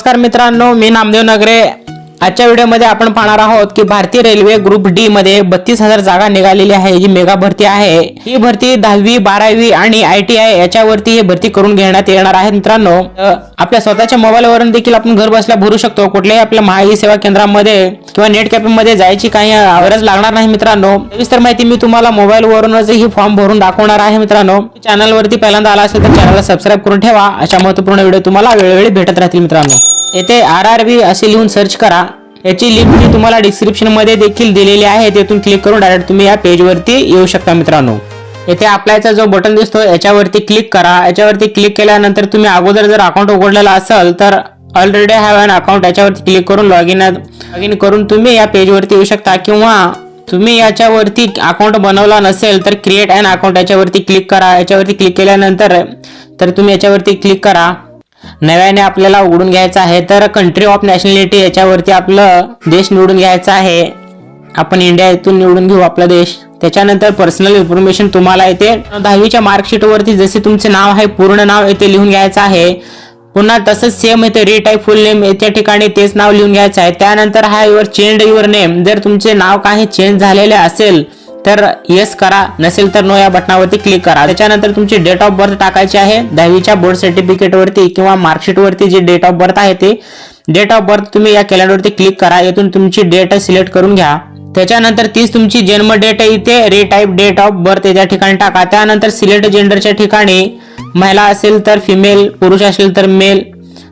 नमस्कार मित्रांनो मी नामदेव नगरे. आजच्या व्हिडिओमध्ये आपण पाहणार आहोत की भारतीय रेल्वे ग्रुप डी मध्ये बत्तीस हजार जागा निघालेली आहे जी मेगा भरती आहे. ही भरती दहावी बारावी आणि आय टी आय याच्यावरती ही भरती करून घेण्यात येणार आहे मित्रांनो. आपल्या स्वतःच्या मोबाईलवरून देखील आपण घर बसल्या भरू शकतो. कुठल्याही आपल्या महाई सेवा केंद्रामध्ये किंवा नेट कॅफे मध्ये जायची काही गरज लागणार नाही मित्रांनो. सविस्तर माहिती मी तुम्हाला मोबाईलवरूनच ही फॉर्म भरून दाखवणार आहे मित्रांनो. चॅनल वरती पहिल्यांदा आला असेल तर चॅनलला सबस्क्राईब करून ठेवा. अशा महत्त्वपूर्ण व्हिडिओ तुम्हाला वेळोवेळी भेटत राहतील मित्रांनो. येथे आर आर बी असे लिहून सर्च करा. याची लिंक मी तुम्हाला डिस्क्रिप्शनमध्ये देखील दिलेली आहे. तेथून क्लिक करून डायरेक्ट तुम्ही या पेज वरती येऊ शकता मित्रांनो. येथे अप्लायचा जो बटन दिसतो याच्यावरती क्लिक करा. याच्यावरती क्लिक केल्यानंतर तुम्ही अगोदर जर अकाउंट उघडलेला असेल तर ऑलरेडी हॅव अन अकाउंट याच्यावरती क्लिक करून लॉग इन लॉग इन करून तुम्ही या पेजवरती येऊ शकता. किंवा तुम्ही याच्यावरती अकाउंट बनवला नसेल तर क्रिएट अन अकाउंट याच्यावरती क्लिक करा. याच्यावरती क्लिक केल्यानंतर तर तुम्ही याच्यावरती क्लिक करा. नव्याने आपल्याला उघडून घ्यायचं आहे तर कंट्री ऑफ नॅशनॅलिटी याच्यावरती आपलं देश निवडून घ्यायचा आहे. आपण इंडिया इथून निवडून घेऊ आपला देश. त्याच्यानंतर पर्सनल इन्फॉर्मेशन तुम्हाला येते. दहावीच्या मार्कशीटवरती जसे तुमचे नाव आहे पूर्ण नाव येथे लिहून घ्यायचं आहे. पुन्हा तसंच सेम येते रिटाईप फुल नेम याच्या ठिकाणी तेच नाव लिहून घ्यायचं आहे. त्यानंतर हा युअर चेंज युअर नेम जर तुमचे नाव काही चेंज झालेले असेल तर येस करा. नसेल तर नो या बटनावरती क्लिक करा. त्याच्यानंतर तुमची डेट ऑफ बर्थ टाकायची आहे. दहावीच्या बोर्ड सर्टिफिकेटवरती किंवा मार्कशीटवरती जी डेट ऑफ बर्थ आहे ते. डेट ऑफ बर्थ तुम्ही या कॅलेंडरवरती क्लिक करा. येथून तुमची डेट सिलेक्ट करून घ्या. त्याच्यानंतर तीच तुमची जन्म डेट इथे. रिटाईप डेट ऑफ बर्थ त्या ठिकाणी टाका. त्यानंतर सिलेक्ट जेंडरच्या ठिकाणी. महिला असेल तर फिमेल पुरुष असेल तर मेल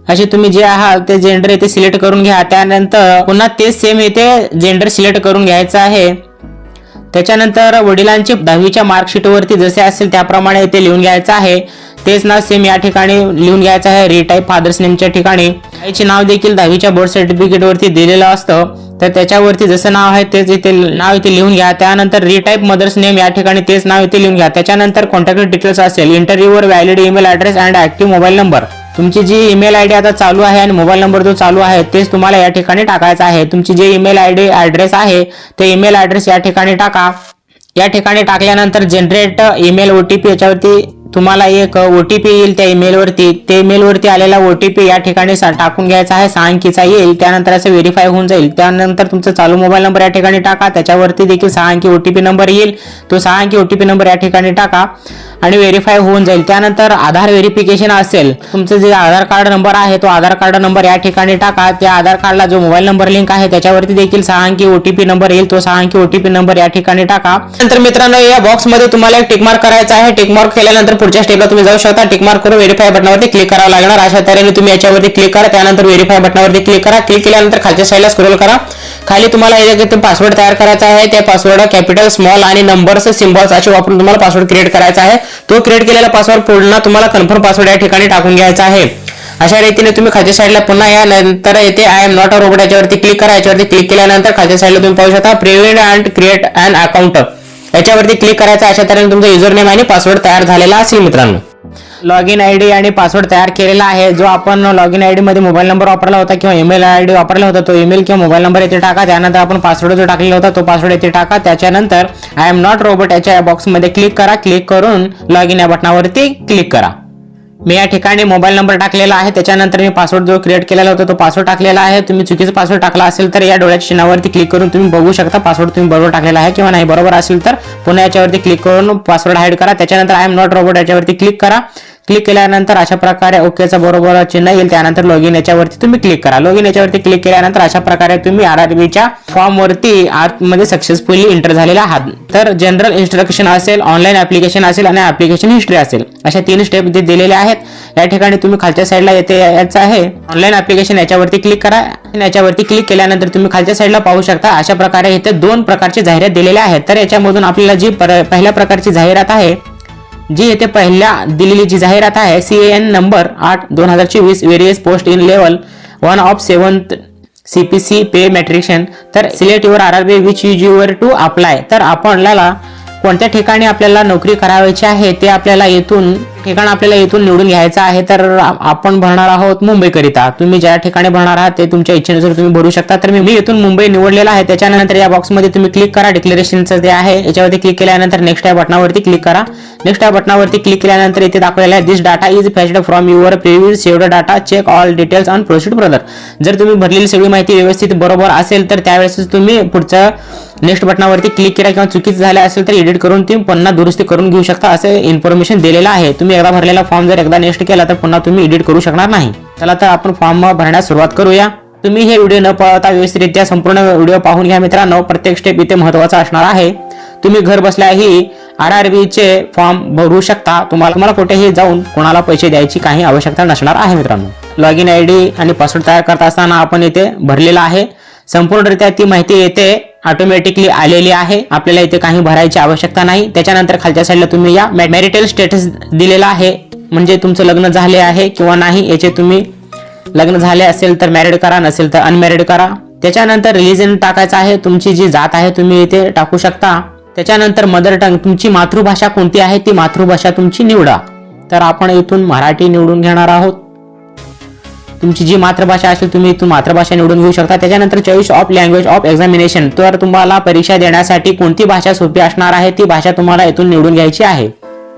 असे तुम्ही जे आहात ते जेंडर इथे सिलेक्ट करून घ्या. त्यानंतर पुन्हा तेच सेम इथे जेंडर सिलेक्ट करून घ्यायचं आहे. त्याच्यानंतर वडिलांचे दहावीच्या मार्कशीटवरती जसे असेल त्याप्रमाणे इथे लिहून घ्यायचं आहे. तेच नाव सेम या ठिकाणी लिहून घ्यायचं आहे. रिटाईप फादर्स नेमच्या ठिकाणी. आईचे नाव देखील दहावीच्या बोर्ड सर्टिफिकेटवरती दिलेलं असतं. तर त्याच्यावरती जसं नाव आहे तेच इथे नाव इथे लिहून घ्या. त्यानंतर रिटाईप मदर्स नेम या ठिकाणी तेच नाव इथे लिहून घ्या. त्याच्यानंतर कॉन्टॅक्ट डिटेल्स असेल interviewer valid email address and active mobile number तुमची जी ईमेल आय डी आता चालू आहे आणि मोबाईल नंबर जो चालू आहे तेच तुम्हाला या ठिकाणी टाकायचं आहे. तुमची जे ईमेल आय डी ॲड्रेस आहे ते ईमेल ॲड्रेस या ठिकाणी टाका. या ठिकाणी टाकल्यानंतर generate email O T P याच्यावरती तुम्हाला एक ओ टी पी येईल त्या ईमेलवरती ते ईमेलवरती आलेला ओ टी पी या ठिकाणी सा- टाकून घ्यायचा आहे. सहा अंकीचा येईल. त्यानंतर असं व्हेरीफाय होऊन जाईल. त्यानंतर तुमचा चालू मोबाईल नंबर या ठिकाणी टाका. त्याच्यावरती देखील सहा अंकी ओ टी पी नंबर येईल. तो सहा अंकी ओ टी पी नंबर या ठिकाणी टाका आणि व्हेरीफाय होऊन जाईल. त्यानंतर आधार व्हेरिफिकेशन असेल. तुमचं जे आधार कार्ड नंबर आहे तो आधार कार्ड नंबर या ठिकाणी टाका. त्या आधार कार्डला जो मोबाईल नंबर लिंक आहे त्याच्यावरती देखील सहा अंकी ओटीपी नंबर येईल. तो सहा अंकी ओटीपी नंबर या ठिकाणी टाका. नंतर मित्रांनो या बॉक्समध्ये तुम्हाला एक टिकमार्क करायचा आहे. टिकमार्क केल्यानंतर पुढच्या स्टेपला तुम्ही जाऊ शकता. टिकमार्क करून व्हेरीफाय बटनावरती क्लिक करावं लागणार. अशा तऱ्हेने तुम्ही याच्यावरती क्लिक करा. त्यानंतर व्हेरीफाय बटनावरती क्लिक करा. क्लिक केल्यानंतर खालच्या साईडला स्क्रोल करा. खाली तुम्हाला याच्यात पासवर्ड तयार करायचा आहे त्या पासवर्ड कॅपिटल स्मॉल आणि नंबर्स सिम्बॉल्स असे वापरून तुम्हाला पासवर्ड क्रिएट करायचा आहे. तो क्रिएट केलेला पासवर्ड पुन्हा तुम्हाला कन्फर्म पासवर्ड या ठिकाणी टाकून घ्यायचा आहे. अशा रीतीने तुम्ही खालच्या साईडला पुन्हा या. नंतर येथे I am not a robot याच्यावरती क्लिक करा. याच्यावरती क्लिक केल्यानंतर खालच्या साईडला तुम्ही पाहू शकता. Prevent and create and account याच्यावरती क्लिक करायचं अशा तऱ्हेने तुमचा युजर नेम आणि पासवर्ड तयार झालेला असेल मित्रांनो. लॉग इन आय डी आणि पासवर्ड तयार केलेला आहे. जो आपण लॉग इन आय डी मध्ये मोबाईल नंबर वापरला होता किंवा ईमेल आय डी वापरला होता तो ईमेल किंवा मोबाईल नंबर येथे टाका. त्यानंतर आपण पासवर्ड जो टाकलेला होता तो पासवर्ड येथे टाका. त्याच्यानंतर आय एम नॉट रोबोट याच्या बॉक्समध्ये क्लिक करा. क्लिक करून लॉग इन या बटनावरती क्लिक करा. मी या ठिकाणी मोबाईल नंबर टाकलेला आहे. त्याच्यानंतर मी पासवर्ड जो क्रिएट केलेला होता तो पासवर्ड टाकलेला आहे. तुम्ही चुकीचा पासवर्ड टाकला असेल तर या डोळ्याच्या चिन्हावरती क्लिक करून तुम्ही बघू शकता पासवर्ड तुम्ही बरोबर टाकलेला आहे किंवा नाही बरोबर असेल तर पुन्हा याच्यावरती क्लिक करून पासवर्ड हाईड करा. त्याच्यानंतर आय एम नॉट रोबोट याच्यावरती क्लिक करा. क्लिक केल्यानंतर अशा प्रकारे ओकेचं बरोबर चिन्ह येईल. त्यानंतर लॉग इन याच्यावरती तुम्ही क्लिक करा. लॉग इन याच्यावरती क्लिक केल्यानंतर अशा प्रकारे तुम्ही आर आर बीच्या फॉर्म वरती आतमध्ये सक्सेसफुली एंटर झालेला आहात. तर जनरल इन्स्ट्रक्शन असेल ऑनलाईन ऍप्लिकेशन असेल आणि ऍप्लिकेशन हिस्ट्री असेल. अशा तीन स्टेप जे दिलेले आहेत या ठिकाणी तुम्ही खालच्या साईडला येते याचं आहे. ऑनलाईन ऍप्लिकेशन याच्यावरती क्लिक करा. याच्यावरती क्लिक केल्यानंतर तुम्ही खालच्या साईडला पाहू शकता अशा प्रकारे इथे दोन प्रकारची जाहिरात दिलेल्या आहेत. तर याच्यामधून आपल्याला जी पर- पहिल्या प्रकारची जाहिरात आहे जी येथे पहिल्या दिलेली जी जाहिरात आहे सी एन नंबर आठ दोन हजार चोवीस various post in level one of seventh C P C pay matrix तर select your R R B which use your to apply तर आपल्याला कोणत्या ठिकाणी आपल्याला नोकरी करावायची आहे ते आपल्याला येथून ठिकाण आपल्याला इथून निवडून घ्यायचं आहे तर आपण भरणार आहोत मुंबईकरिता. तुम्ही ज्या ठिकाणी भरणार आहात ते तुमच्या इच्छेनुसार तुम्ही भरू शकता. तर मी इथून मुंबई निवडलेला आहे त्याच्यानंतर या बॉक्समध्ये तुम्ही क्लिक करा. डिक्लेरेशनचं जे आहे याच्यावरती क्लिक केल्यानंतर नेक्स्ट या बटनावरती क्लिक करा. नेक्स्ट या बटनावरती क्लिक केल्यानंतर इथे दाखवलेला आहे this data is fetched from your previous saved data check all details on proceed brother जर तुम्ही भरलेली सगळी माहिती व्यवस्थित बरोबर असेल तर त्यावेळेस तुम्ही पुढचं नेक्स्ट बटनावरती क्लिक करा किंवा चुकीचं झालं असेल तर एडिट करून तुम्ही पुन्हा दुरुस्ती करून घेऊ शकता असे इन्फॉर्मेशन दिलेलं आहे. तुम्ही एकदा भरलेला फॉर्म जर एकदा नेक्स्ट केला तर पुन्हा तुम्ही एडिट करू शकणार नाही. चला तर आपण फॉर्म भरण्यास सुरुवात करूया. तुम्ही हे व्हिडिओ न पाहता व्यवस्थितरित्या संपूर्ण व्हिडिओ पाहून घ्या मित्रांनो. प्रत्येक स्टेप इथे महत्त्वाचा असणार आहे. तुम्ही घर बसल्याही आर आर चे फॉर्म भरू शकता. तुम्हाला तुम्हाला कुठेही जाऊन कोणाला पैसे द्यायची काही आवश्यकता नसणार आहे मित्रांनो. लॉग इन आय डी आणि पासवर्ड तयार करत असताना आपण इथे भरलेला आहे. संपूर्णरित्या ती माहिती येते. ऑटोमॅटिकली आलेली आहे. आपल्याला इथे काही भरायची आवश्यकता नाही. त्याच्यानंतर खालच्या साईडला तुम्ही या मॅरिटल स्टेटस दिलेला आहे. म्हणजे तुमचं लग्न झाले आहे किंवा नाही याचे तुम्ही लग्न झाले असेल तर मॅरिड करा नसेल तर अनमॅरिड करा. त्याच्यानंतर रिलिजन टाकायचं आहे. तुमची जी जात आहे तुम्ही इथे टाकू शकता. त्याच्यानंतर मदर टंग तुमची मातृभाषा कोणती आहे? ती मातृभाषा तुमची निवडा. तर आपण इथून मराठी निवडून घेणार आहोत. तुमची जी मातृभाषा असेल तुम्ही इथून मातृभाषा निवडून घेऊ शकता. त्याच्यानंतर choice of language of examination तर तुम्हाला परीक्षा देण्यासाठी कोणती भाषा सोपी असणार आहे? ती भाषा तुम्हाला इथून निवडून घ्यायची आहे.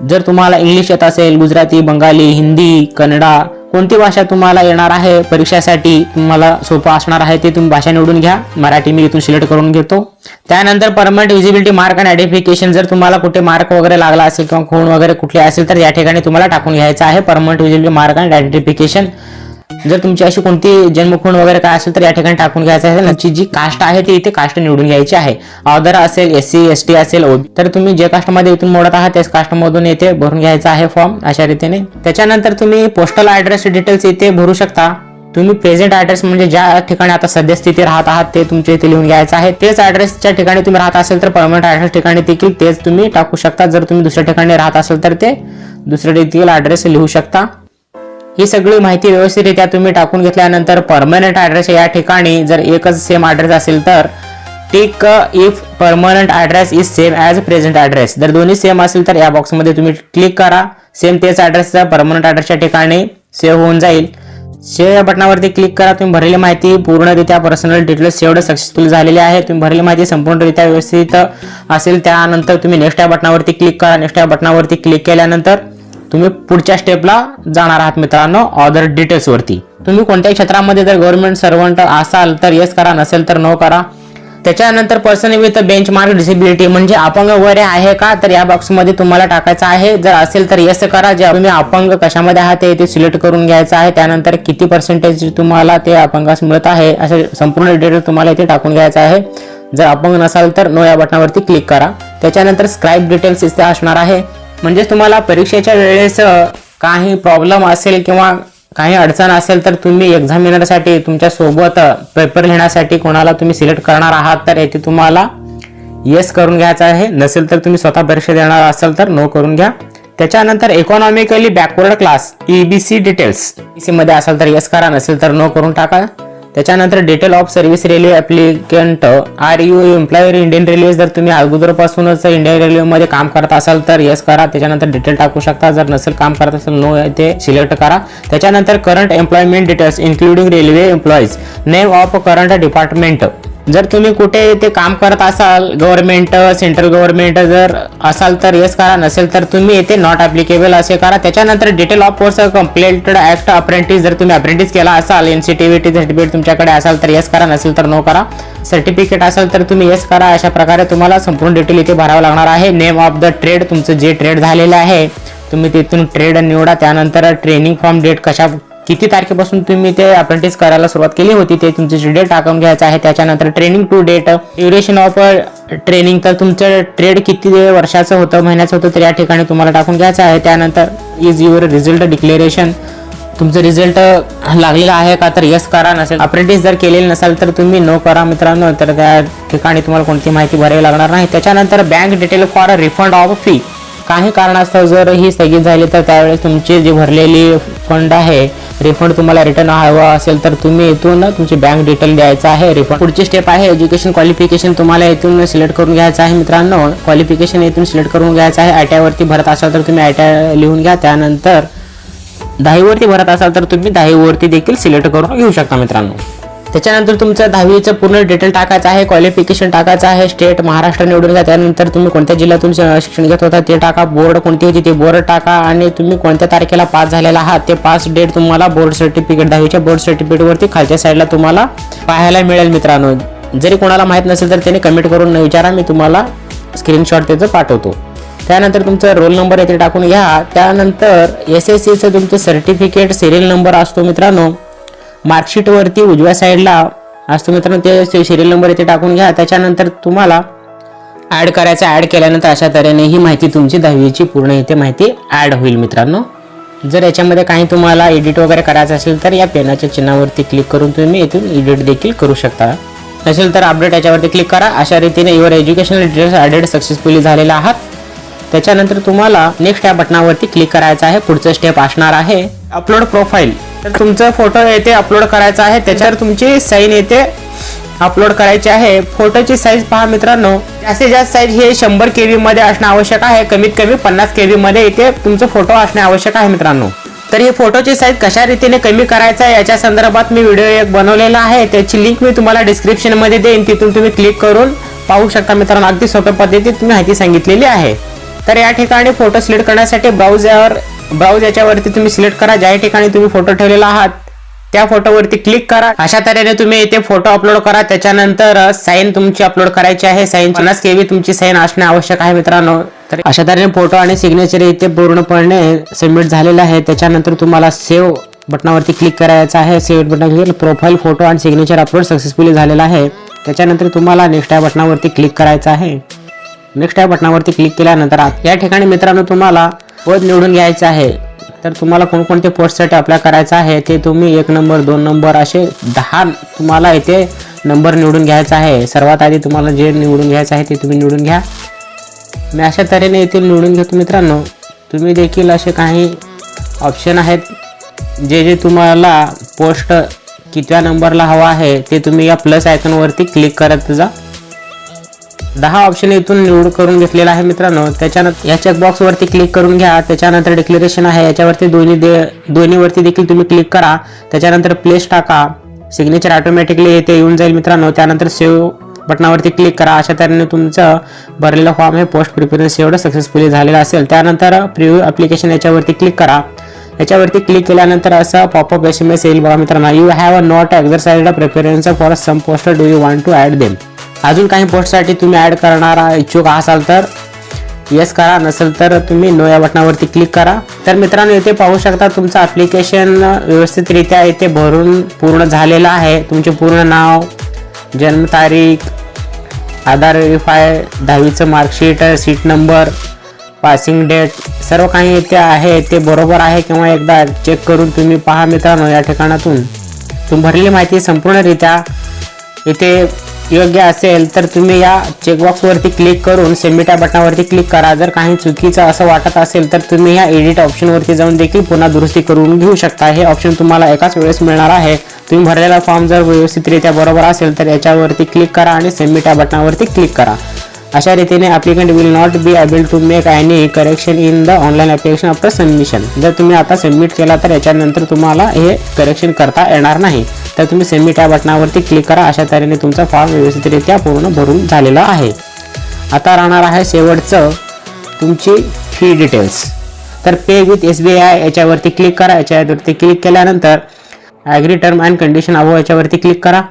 जर तुम्हाला इंग्लिश येत असेल गुजराती बंगाली हिंदी कन्नडा कोणती भाषा तुम्हाला येणार आहे? परीक्षेसाठी तुम्हाला सोपं असणार आहे ते तुम्ही भाषा निवडून घ्या. मराठी मी इथून सिलेक्ट करून घेतो. त्यानंतर परमनंट विजिबिलिटी मार्क आणि आयडेंटिफिकेशन जर तुम्हाला कुठे मार्क वगैरे लागला असेल किंवा खूण वगैरे कुठले असेल तर या ठिकाणी तुम्हाला टाकून घ्यायचं आहे. परमनंट विजिबिलिटी मार्क आणि आयडेंटिफिकेशन जर तुमची अशी कोणती जन्मखूण वगैरे काय असेल तर या ठिकाणी टाकून घ्यायचं आहे. तुमची जी कास्ट आहे ती इथे कास्ट निवडून घ्यायची आहे. अदर असेल एस सी एस टी असेल तर तुम्ही जे कास्टमध्ये इथून मोडत आहात त्याच कास्टमधून इथे भरून घ्यायचा आहे फॉर्म अशा रीतीने. त्याच्यानंतर तुम्ही पोस्टल ऍड्रेस डिटेल्स इथे भरू शकता. तुम्ही प्रेझेंट ऍड्रेस म्हणजे ज्या ठिकाणी आता सद्यस्थिती राहत आहात ते तुमच्या इथे लिहून घ्यायचं आहे. तेच ऍड्रेसच्या ठिकाणी तुम्ही राहत असेल तर परमनंट ऍड्रेस ठिकाणी देखील तेच तुम्ही टाकू शकता. जर तुम्ही दुसऱ्या ठिकाणी राहत असेल तर ते दुसऱ्या देखील ऍड्रेस लिहू शकता. ही सगळी माहिती व्यवस्थितरित्या तुम्ही टाकून घेतल्यानंतर परमनंट ॲड्रेस या ठिकाणी जर एकच सेम ॲड्रेस असेल तर tick if permanent address is same as present address जर दोन्ही सेम असेल तर या बॉक्समध्ये तुम्ही क्लिक करा. सेम तेच ॲड्रेसचा परमनंट ॲड्रेसच्या ठिकाणी सेव्ह होऊन जाईल. सेव्ह या बटनावरती क्लिक करा. तुम्ही भरलेली माहिती पूर्णरित्या पर्सनल डिटेल्स सेव्ड सक्सेसफुल झालेली आहे. तुम्ही भरलेली माहिती संपूर्णरित्या व्यवस्थित असेल त्यानंतर तुम्ही नेक्स्ट या बटनावरती क्लिक करा. नेक्स्ट या बटनावरती क्लिक केल्यानंतर तुम्ही पुढच्या स्टेपला जाणार आहात मित्रांनो ऑदर डिटेल्स वरती. तुम्ही कोणत्याही क्षेत्रामध्ये जर गव्हर्नमेंट सर्वंट असाल तर येस करा नसेल तर नो करा. त्याच्यानंतर person with benchmark disability म्हणजे अपंग वगैरे आहे का? तर या बॉक्समध्ये तुम्हाला टाकायचं आहे. जर असेल तर येस करा. जे तुम्ही अपंग कशामध्ये आहात ते सिलेक्ट करून घ्यायचं आहे. त्यानंतर किती पर्सेंटेज तुम्हाला ते अपंगास मिळत आहे असे संपूर्ण डिटेल तुम्हाला इथे टाकून घ्यायचं आहे. जर अपंग नसाल तर नो या बटनावरती क्लिक करा. त्याच्यानंतर स्क्राईब डिटेल्स इथे असणार आहे. म्हणजेच तुम्हाला परीक्षेच्या वेळेस काही प्रॉब्लेम असेल किंवा काही अडचण असेल तर तुम्ही एक्झामिनरसाठी तुमच्यासोबत पेपर लिहिण्यासाठी कोणाला तुम्ही सिलेक्ट करणार आहात तर येथे तुम्हाला येस करून घ्यायचं आहे. नसेल तर तुम्ही स्वतः परीक्षा देणार असाल तर नो करून घ्या. त्याच्यानंतर economically backward class EBC details EBC मध्ये असाल तर येस करा नसेल तर नो करून टाका. त्याच्यानंतर detail of service railway applicant are you employer Indian railway जर तुम्ही अगोदरपासूनच इंडियन रेल्वेमध्ये काम करत असाल तर येस करा. त्याच्यानंतर डिटेल टाकू शकता. जर नसेल काम करत असेल नो ते सिलेक्ट करा. त्याच्यानंतर current employment details including railway employees name of current department जर तुम्ही कुठे ते काम करत असाल गव्हर्नमेंट सेंट्रल गव्हर्नमेंट जर असाल तर येस करा नसेल तर तुम्ही येथे नॉट ॲप्लिकेबल असे करा. त्याच्यानंतर detail of course completed act apprentice जर तुम्ही अप्रेंटिस केला असाल N C T V T certificate तुमच्याकडे असाल तर येस करा नसेल तर नो करा. सर्टिफिकेट असेल तर तुम्ही येस करा. अशा प्रकारे तुम्हाला संपूर्ण डिटेल इथे भरावं लागणार आहे. नेम ऑफ द ट्रेड तुमचं जे ट्रेड झालेलं आहे तुम्ही तिथून ट्रेड निवडा. त्यानंतर ट्रेनिंग फॉर्म डेट कशा किती तारखेपासून तुम्ही ते अप्रेंटिस करायला सुरुवात केली होती ते तुमचे डेट टाकून घ्यायचं आहे त्याच्यानंतर training to date duration of training तर तुमचं ट्रेड किती वर्षाचं होतं महिन्याचं होतं तर या ठिकाणी तुम्हाला टाकून घ्यायचं आहे. त्यानंतर इज युअर रिझल्ट डिक्लेरेशन तुमचं रिझल्ट लागलेला आहे का तर यस करा नसेल अप्रेंटिस जर केलेलं नसाल तर तुम्ही नो करा मित्रांनो तर त्या ठिकाणी तुम्हाला कोणती माहिती भरावी लागणार नाही. त्याच्यानंतर bank detail for refund of fee काही कारणास्तव जर ही स्थगित झाली तर त्यावेळेस तुमची जी भरलेली फंड आहे रिफंड तुम्हाला रिटर्न हवा असेल तर तुम्ही इथून तुमची बँक डिटेल द्यायचं आहे. रिफंड पुढची स्टेप आहे एज्युकेशन क्वालिफिकेशन तुम्हाला इथून सिलेक्ट करून घ्यायचं आहे मित्रांनो. क्वालिफिकेशन इथून सिलेक्ट करून घ्यायचं आहे. आय टी आयवरती भरत असाल तर तुम्ही आय टी आय लिहून घ्या. त्यानंतर दहावीवरती भरत असाल तर तुम्ही दहावीवरती देखील सिलेक्ट करून घेऊ शकता मित्रांनो. त्याच्यानंतर तुमचं दहावीचं पूर्ण डिटेल टाकायचं आहे क्वालिफिकेशन टाकायचं आहे स्टेट महाराष्ट्र निवडून घ्या. त्यानंतर तुम्ही कोणत्या जिल्ह्यातून शिक्षण घेत होता ते टाका. बोर्ड कोणती होती ते बोर्ड टाका. आणि तुम्ही कोणत्या तारखेला पास झालेला आहात ते पास डेट तुम्हाला बोर्ड सर्टिफिकेट दहावीच्या बोर्ड सर्टिफिकेटवरती खालच्या साईडला तुम्हाला पाहायला मिळेल मित्रांनो. जरी कोणाला माहीत नसेल तर त्याने कमेंट करून विचारा मी तुम्हाला स्क्रीनशॉट त्याचं पाठवतो. त्यानंतर तुमचा रोल नंबर येथे टाकून घ्या. त्यानंतर एस एस सीचं तुमचं सर्टिफिकेट सिरियल नंबर असतो मित्रांनो. मार्कशीटवरती उजव्या साईडला असतो मित्रांनो ते सिरियल नंबर इथे टाकून घ्या. त्याच्यानंतर तुम्हाला ॲड करायचं ॲड केल्यानंतर अशा तऱ्हेने ही माहिती तुमची दहावीची पूर्ण इथे माहिती ॲड होईल मित्रांनो. जर याच्यामध्ये काही तुम्हाला एडिट वगैरे करायचं असेल तर या पेनाच्या चिन्हावरती क्लिक करून तुम्ही इथून एडिट देखील करू शकता. नसेल तर अपडेट याच्यावरती क्लिक करा. अशा रीतीने your educational details added successfully झालेला आहात. त्याच्यानंतर तुम्हाला नेक्स्ट या बटनावरती क्लिक करायचं आहे. पुढचं स्टेप असणार आहे. अपलोड प्रोफाईल तर तुमचा फोटो येथे अपलोड करायचा आहे. त्याच्यावर तुमची साईन येथे अपलोड करायची आहे. फोटोची साईज पहा मित्रांनो. जास्तीत जास्त साईज हे शंभर के बी मध्ये असणं आवश्यक आहे. कमीत कमी पन्नास के बी मध्ये इथे तुमचा फोटो असणे आवश्यक आहे मित्रांनो. तर हे फोटोची साईज कशा रीतीने कमी करायचा आहे याच्या संदर्भात मी व्हिडिओ एक बनवलेला आहे. त्याची लिंक मी तुम्हाला डिस्क्रिप्शनमध्ये देईन. तिथून तुम्ही क्लिक करून पाहू शकता मित्रांनो. अगदी सोप्या पद्धतीत तुम्ही माहिती सांगितलेली आहे. तर या ठिकाणी फोटो सिलेक्ट करण्यासाठी ब्राउज यावर ब्राउज याच्यावरती तुम्ही सिलेक्ट करा. ज्या ठिकाणी तुम्ही फोटो ठेवलेला आहात त्या फोटोवरती क्लिक करा. अशा तऱ्हेने तुम्ही इथे फोटो अपलोड करा. त्याच्यानंतर साईन तुमची अपलोड करायची आहे. साईन पन्नास केवी तुमची साईन असणे आवश्यक आहे मित्रांनो. तर अशा तऱ्हेने फोटो आणि सिग्नेचर इथे पूर्णपणे सबमिट झालेलं आहे. त्याच्यानंतर तुम्हाला सेव्ह बटनावरती क्लिक करायचं आहे. Save button click profile photo आणि सिग्नेचर अपलोड सक्सेसफुली झालेला आहे. त्याच्यानंतर तुम्हाला नेक्स्ट या बटनावरती क्लिक करायचं आहे. नेक्स्ट या बटनावरती क्लिक केल्यानंतर आत- या ठिकाणी मित्रांनो तुम्हाला पद निवडून घ्यायचं आहे. तर तुम्हाला कोणकोणते पोस्टसाठी अप्लाय करायचं आहे ते तुम्ही एक नंबर दोन नंबर असे दहा तुम्हाला इथे नंबर निवडून घ्यायचा आहे. सर्वात आधी तुम्हाला जे निवडून घ्यायचं आहे ते तुम्ही निवडून घ्या. मी अशा तऱ्हेने येथे निवडून घेतो मित्रांनो. तुम्ही देखील असे काही ऑप्शन आहेत जे जे तुम्हाला पोस्ट कितव्या नंबरला हवा आहे ते तुम्ही या प्लस आयकॉनवरती क्लिक करत जा. दहा ऑप्शन इथून निवड करून घेतलेला आहे मित्रांनो. त्याच्यानंतर या चेकबॉक्सवरती क्लिक करून घ्या. त्याच्यानंतर डिक्लेरेशन आहे. याच्यावरती दोन्ही दे दोन्हीवरती देखील तुम्ही क्लिक करा. त्याच्यानंतर प्लेस टाका. सिग्नेचर ऑटोमॅटिकली येथे येऊन जाईल मित्रांनो. त्यानंतर सेव्ह बटनावरती क्लिक करा. अशा तऱ्हेने तुमचं भरलेलं फॉर्म हे पोस्ट प्रिफरन्स एवढं सक्सेसफुली झालेलं असेल. त्यानंतर प्रिव्ह्यू ॲप्लिकेशन याच्यावरती क्लिक करा. याच्यावरती क्लिक केल्यानंतर असं पॉपअप एस एम एस येईल बघा मित्रांनो. You have a not exercise a preference for some poster do you want to add them अजून काही पोस्टसाठी तुम्ही ॲड करणारा इच्छुक असाल तर येस करा नसेल तर तुम्ही नो या बटनावरती क्लिक करा. तर मित्रांनो इथे पाहू शकता तुमचं ॲप्लिकेशन व्यवस्थितरित्या इथे भरून पूर्ण झालेलं आहे. तुमचे पूर्ण नाव जन्मतारीख Aadhaar verify दहावीचं marksheet seat number passing date सर्व काही इथे आहे. ते बरोबर आहे किंवा एकदा चेक करून तुम्ही पहा मित्रांनो या ठिकाणातून. तुम्ही भरलेली माहिती संपूर्णरित्या इथे योग्य असेल तर तुम्ही या चेकबॉक्सवरती क्लिक करून सबमिट या बटनावरती क्लिक करा. जर काही चुकीचं असं वाटत असेल तर तुम्ही या एडिट ऑप्शनवरती जाऊन देखील पुन्हा दुरुस्ती करून घेऊ शकता. हे ऑप्शन तुम्हाला एकाच वेळेस मिळणार आहे. तुम्ही भरलेला फॉर्म जर व्यवस्थितरित्या बरोबर असेल तर याच्यावरती क्लिक करा आणि सबमिट या बटनावरती क्लिक करा. अशा रीतीने applicant will not be able to make any correction in the online application after submission जर तुम्ही आता सबमिट केला तर याच्यानंतर तुम्हाला हे करेक्शन करता येणार नाही. तर तुम्ही सेमिट या बटनावरती क्लिक करा. अशा तऱ्हेने तुमचा फॉर्म व्यवस्थितरित्या पूर्ण भरून झालेला आहे. आता राहणार आहे शेवटचं तुमची फी डिटेल्स तर pay with S B I याच्यावरती क्लिक करा. याच्यावरती क्लिक केल्यानंतर ॲग्री टर्म अँड कंडिशन अहो याच्यावरती क्लिक करा.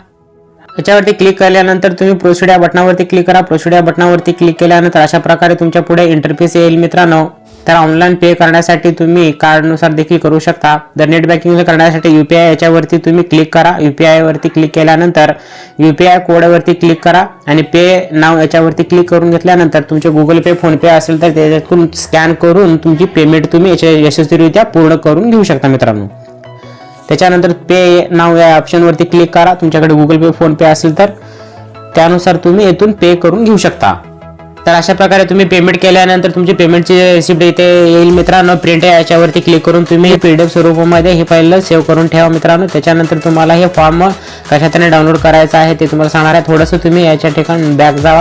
याच्यावरती क्लिक केल्यानंतर तुम्ही प्रोसिड या बटनावरती क्लिक करा. प्रोसिड या बटनावरती क्लिक केल्यानंतर अशा प्रकारे तुमच्यापुढे इंटरफेस येईल मित्रांनो. तर ऑनलाईन पे करण्यासाठी तुम्ही कार्डनुसार देखील करू शकता. तर नेट बँकिंग करण्यासाठी यू पी आय याच्यावरती तुम्ही क्लिक करा. यू पी आयवरती क्लिक केल्यानंतर यू पी आय कोडवरती क्लिक करा आणि पे नाव याच्यावरती क्लिक करून घेतल्यानंतर तुमचे गुगल पे फोनपे असेल तर त्याच्यातून स्कॅन करून तुमची पेमेंट तुम्ही याच्या यशस्वीरित्या पूर्ण करून घेऊ शकता मित्रांनो. त्याच्यानंतर पे नाव या ऑप्शनवरती क्लिक करा. तुमच्याकडे गुगल पे फोनपे असेल तर त्यानुसार तुम्ही येथून पे करून घेऊ शकता. तर अशा प्रकारे तुम्ही पेमेंट केल्यानंतर तुमची पेमेंटची रिसिप्ट इथे येईल मित्रांनो. प्रिंट आहे याच्यावरती क्लिक करून तुम्ही पी डी एफ स्वरूपामध्ये हे फाईल सेव्ह करून ठेवा मित्रांनो. त्याच्यानंतर तुम्हाला हे फॉर्म कशातने डाउनलोड करायचं आहे ते तुम्हाला सांगणार आहे. थोडंसं तुम्ही याच्या ठिकाणी बॅक जावा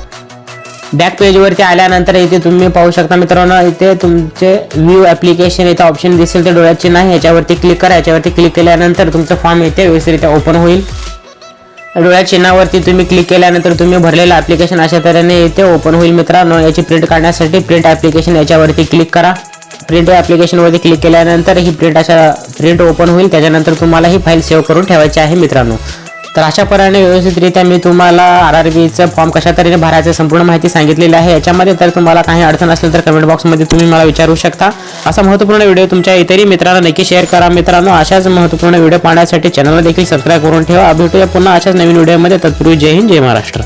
बॅक पेजवरती आल्यानंतर इथे तुम्ही पाहू शकता मित्रांनो इथे तुमचे व्ह्यू ॲप्लिकेशन इथे ऑप्शन दिसेल ते डोळ्याचे नाही याच्यावरती क्लिक करा. याच्यावरती क्लिक केल्यानंतर तुमचं फॉर्म इथे व्यवस्थितरित्या ओपन होईल. डोळ्या चिन्हावरती तुम्ही क्लिक केल्यानंतर तुम्ही भरलेलं ॲप्लिकेशन अशा तऱ्हेने येथे ओपन होईल मित्रांनो. याची प्रिंट काढण्यासाठी प्रिंट ॲप्लिकेशन याच्यावरती क्लिक करा. प्रिंट ॲप्लिकेशनवरती क्लिक केल्यानंतर ही प्रिंट अशा प्रिंट ओपन होईल. त्याच्यानंतर तुम्हाला ही फाईल सेव्ह करून ठेवायची आहे मित्रांनो. तर अशा प्रकारे व्यवस्थितरित्या मी तुम्हाला आर आर बीचं फॉर्म कशा तऱ्हेने भरायचं संपूर्ण माहिती सांगितलेली आहे. याच्यामध्ये तर तुम्हाला काही अडचण असेल तर कमेंट बॉक्समध्ये तुम्ही मला विचारू शकता. असा महत्त्वपूर्ण व्हिडिओ तुमच्या इतरही मित्रांना नक्की शेअर करा. मित्रांनो अशाच महत्त्वपूर्ण व्हिडिओ पाहण्यासाठी चॅनलला देखील सबस्क्राईब करून ठेवा. भेटूया पुन्हा अशाच नवीन व्हिडिओमध्ये तत्पूर्वी जय हिंद जय महाराष्ट्र.